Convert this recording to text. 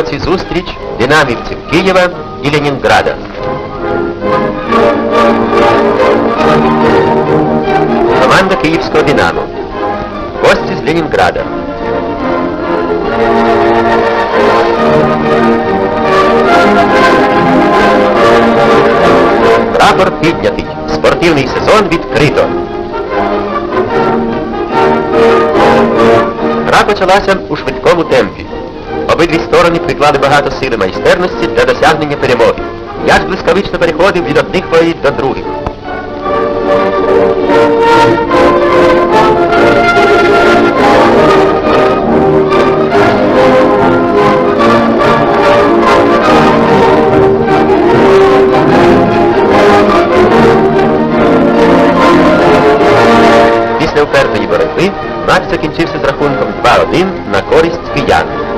році зустріч динамівців Києва і Ленінграда. Команда Київського Динамо. Гості з Ленінграда. Прапор піднятий. Спортивний сезон відкрито. Гра почалася у швидкому темпі. Обидві сторони приклали багато сили майстерності для досягнення перемоги. М'яч блискавично переходив від одних воріт до других. Після упертої боротьби матч закінчився з рахунком 2-1 на користь киян.